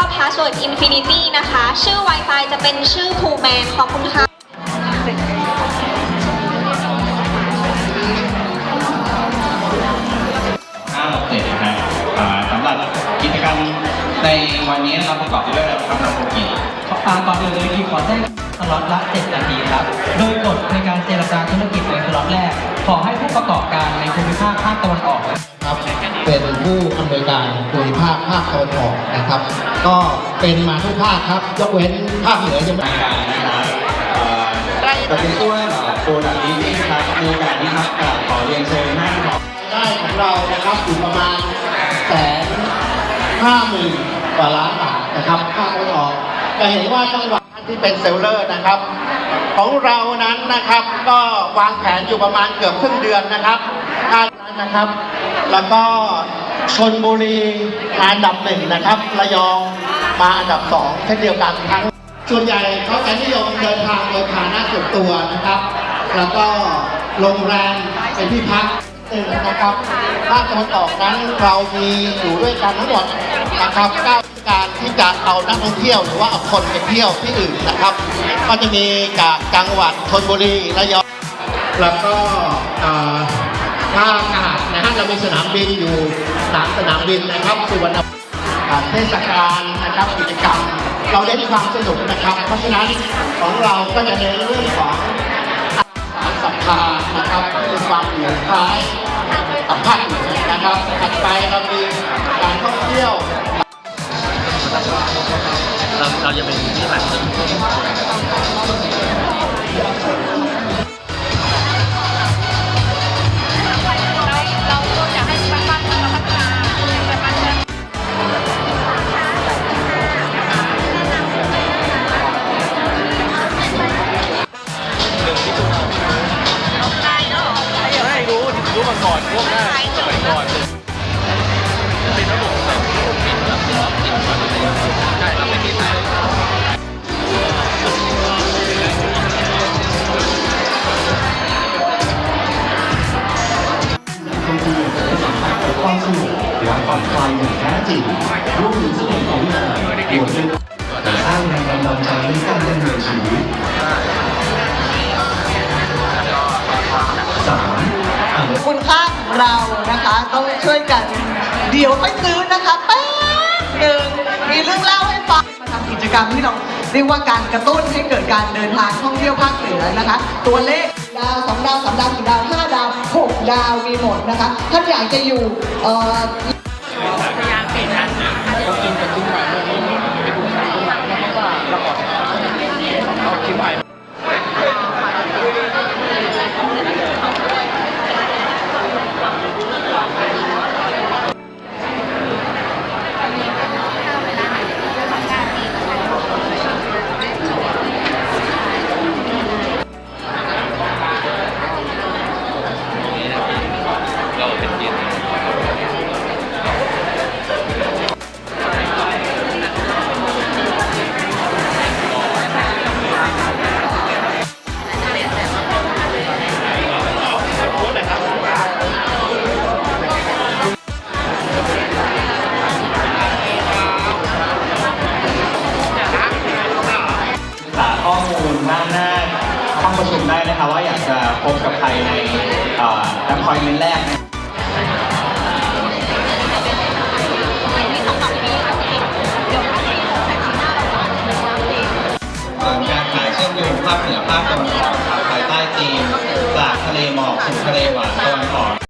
ก็พาสเวิร์ด Infinity นะคะ ชื่อ Wi-Fi จะเป็นชื่อ Cool Man ขอบคุณค่ะอ่าโอเคนะครับอ่าสำหรับกิจกรรมในวันนี้เราประกอบไปด้วยอะไรบ้างครับน้องโกกิอ่าก่อนอื่นเลยคือขอแจ้งสล็อตละ 7 นาทีครับ โดยกฎในการเจรจาธุรกิจในสล็อตแรก ขอให้ผู้ประกอบการในภูมิภาคภาคตะวันออกครับ เป็นผู้อำนวยการ ภูมิภาคภาคตะวันออกนะครับ ก็เป็นมาทุกภาคครับยกเว้นภาคเหนือจะไม่รายการนะครับเอ่เป็นตัวโปรดักต์นี้ครับมีโอกาสนี้ครับกราบขอเรียนเชิญหน้าครับรายได้ของเรานะครับอยู่ประมาณแสนห้าหมื่นกว่าล้านบาทนะครับภาคตะวันออกจะเห็นว่าจังหวัดที่เป็นเซลเลอร์นะครับ ของเรานั้นนะครับก็วางแผนอยู่ประมาณเกือบครึ่งเดือนนะครับคาดนั้นนะครับ แล้วก็ ชนบุรีมาอันดับหนึ่งนะครับ ระยองมาอันดับสองเช่นเดียวกันทั้ง ส่วนใหญ่เขาจะนิยมเดินทางโดยพาหนะส่วนตัวนะครับ แล้วก็โรงแรมเป็นที่พักหนึ่งนะครับภาคตะวันออกนั้นเรามีอยู่ด้วยกันทั้งหมดนะครับเก้าการที่จะเอานักท่องเที่ยวหรือว่าเอาคนไปเที่ยวที่อื่นนะครับ ก็จะมีจากจังหวัดชนบุรีระยองแล้วก็เอ่อท่าอากาศนะฮะเรามีสนามบินอยู่ สามสนามบินนะครับสุวรรณเทศกาลนะครับกิจกรรม เราเน้นความสนุกนะครับ เพราะฉะนั้นของเราก็จะเน้นเรื่องของอาสาศรัทธานะครับมีความเหนือคล้ายกับภาคเหนือนะครับถัดไปเรามีการท่องเที่ยวเราเราจะเป็นที่หลัง ก่อนพวกหน้าสมัยก่อนเป็นระบบแบบปิดแบบล็อกปิดก่อนใช่เราไม่มีสายความสนุกและผ่อนคลายอย่างแท้จริงรวมถึงเสน่ห์ของงานบวกด้วยแต่สร้างแรงบันดาลใจในการดำเนิน เรานะคะ ต้องช่วยกัน เดี๋ยวไปซื้อนะคะแป๊บหนึ่งมีเรื่องเล่าให้ฟังมาทำกิจกรรมที่เราเรียกว่าการกระตุ้นให้เกิดการเดินทางท่องเที่ยวภาคเหนือนะคะ ตัวเลขดาวสองดาวสามดาวสี่ดาวห้าดาวหกดาวมีหมดนะคะท่านอยากจะอยู่ ข้อมูลด้านหน้าห้องประชุมได้นะคะว่าอยากจะพบกับใครในเอ่อ appointment แรกการขายเชื่อมโยงภาคเหนือภาคตะวันออกภายใต้ธีมจากทะเลหมอกสู่ทะเลหวานตะวันออก